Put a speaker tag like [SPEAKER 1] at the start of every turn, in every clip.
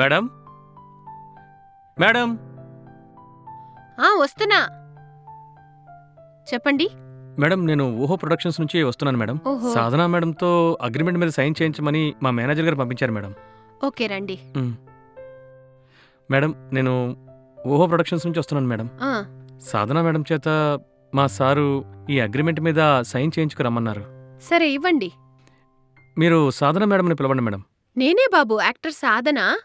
[SPEAKER 1] Madam? Madam?
[SPEAKER 2] ఆ వస్తున్నా. చెప్పండి.
[SPEAKER 1] మేడం నేను ఊహో ప్రొడక్షన్స్ నుంచి వస్తున్నాను మేడం.
[SPEAKER 2] ఓహో.
[SPEAKER 1] సాధనా మేడంతో అగ్రిమెంట్ మీద సైన్ చేయించమని మా మేనేజర్ గారు పంపించారు మేడం.
[SPEAKER 2] ఓకే రండి.
[SPEAKER 1] మ్. మేడం నేను ఊహో ప్రొడక్షన్స్ నుంచి వస్తున్నాను మేడం.
[SPEAKER 2] ఆ.
[SPEAKER 1] సాధనా మేడం చేత మా సారు ఈ అగ్రిమెంట్ మీద సైన్ చేయించుకురమ్మన్నారు.
[SPEAKER 2] సరే ఇవ్వండి.
[SPEAKER 1] మీరు సాధనా మేడంని పిలవండి మేడం.
[SPEAKER 2] నేనే బాబు యాక్టర్ సాధన.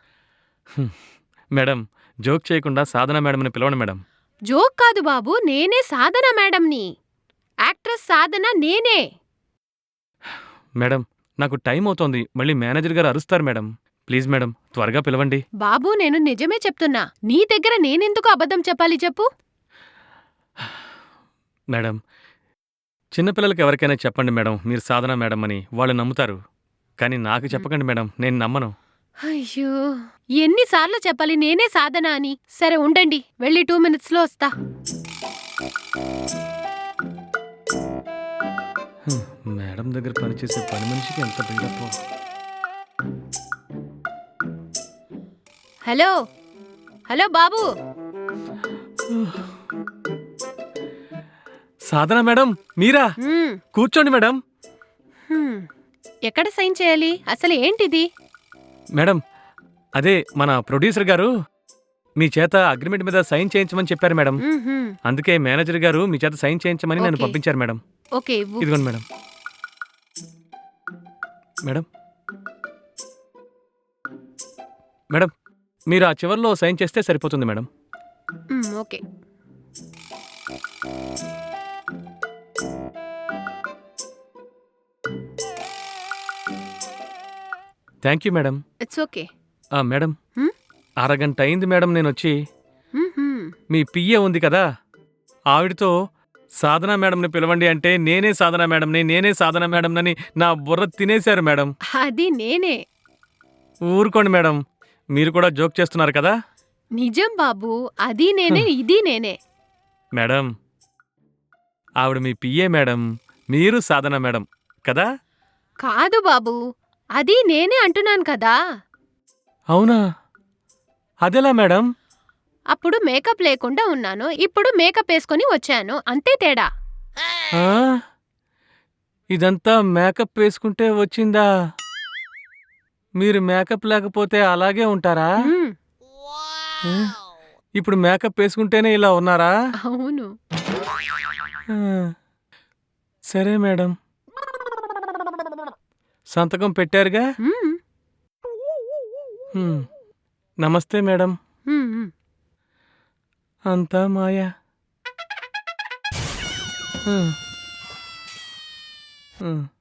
[SPEAKER 1] మేడం జోక్ చేయకుండా సాధనా మేడంని పిలవండి మేడం.
[SPEAKER 2] జోక్ కాదు బాబు నేనే సాధన మేడంని. యాక్ట్రెస్ సాధన నేనే.
[SPEAKER 1] మేడం నాకు టైం అవుతోంది. మళ్ళీ మేనేజర్ గారు అరుస్తారు మేడం. ప్లీజ్ మేడం త్వరగా పిలవండి.
[SPEAKER 2] బాబు నేను నిజమే చెప్తున్నా. నీ దగ్గర నేనెందుకు అబద్ధం చెప్పాలి చెప్పు?
[SPEAKER 1] మేడం చిన్నపిల్లలకి ఎవరికైనా చెప్పండి మేడం మీరు సాధనా మేడం అని. వాళ్ళు నమ్ముతారు. కానీ నాకు చెప్పకండి మేడం నేను నమ్మను.
[SPEAKER 2] అయ్యో. ఎన్నిసార్లు చెప్పాలి నేనే సాధన అని. సరే ఉండండి. వెళ్ళి టూ మినిట్స్లో వస్తా.
[SPEAKER 1] మేడం దగ్గర పనిచేసే పని మనిషికి ఎంత బిల్డప్?
[SPEAKER 2] హలో. హలో బాబు.
[SPEAKER 1] సాధనా మేడం మీరా? కూర్చోండి మేడం.
[SPEAKER 2] ఎక్కడ సైన్ చేయాలి? అసలు ఏంటిది?
[SPEAKER 1] మేడం అదే మన ప్రొడ్యూసర్ గారు మీ చేత అగ్రిమెంట్ మీద సైన్ చేయించమని చెప్పారు మేడం. అందుకే మేనేజర్ గారు మీ చేత సైన్ చేయించమని నన్ను
[SPEAKER 2] ఓకే.
[SPEAKER 1] పంపించారు మేడం.
[SPEAKER 2] ఓకే ఇవ్వు
[SPEAKER 1] ఇదిగోండి మేడం. మేడం. మేడం మీరు ఆ చివర్లో సైన్ చేస్తే సరిపోతుంది madam.
[SPEAKER 2] Okay.
[SPEAKER 1] Thank you madam
[SPEAKER 2] it's okay
[SPEAKER 1] madam? అరగంట అయింది మేడం నేను వచ్చి. మీ పియ్య ఉంది కదా. ఆవిడతో సాధనా మేడంని పిలవండి అంటే నేనే సాధనా మేడంని నేనే సాధనా మేడంని నా బుర్ర తినేశారు మేడం
[SPEAKER 2] అది నేనే.
[SPEAKER 1] ఊరుకోండి మేడం మీరు కూడా జోక్ చేస్తున్నారు కదా.
[SPEAKER 2] నిజం బాబు అది నేనే ఇది నేనే.
[SPEAKER 1] మేడం ఆవిడ మీ పిఏ మేడం మీరు సాధన మేడం కదా.
[SPEAKER 2] కాదు బాబు అది నేనే అంటున్నాను కదా.
[SPEAKER 1] అవునా? అదెలా మేడం?
[SPEAKER 2] అప్పుడు మేకప్ లేకుండా ఉన్నాను. ఇప్పుడు మేకప్ వేసుకొని వచ్చాను. అంతే తేడా.
[SPEAKER 1] ఆ? ఇదంతా మేకప్ వేసుకుంటే వచ్చిందా? మీరు మేకప్ లేకపోతే అలాగే ఉంటారా? ఆ? ఇప్పుడు మేకప్ వేసుకుంటేనే ఇలా ఉన్నారా?
[SPEAKER 2] అవును.
[SPEAKER 1] ఆ. సరే మేడం. సంతకం పెట్టారుగా
[SPEAKER 2] హ్మ్.
[SPEAKER 1] నమస్తే మేడం. అంతా మాయా హ్మ్. హ్మ్.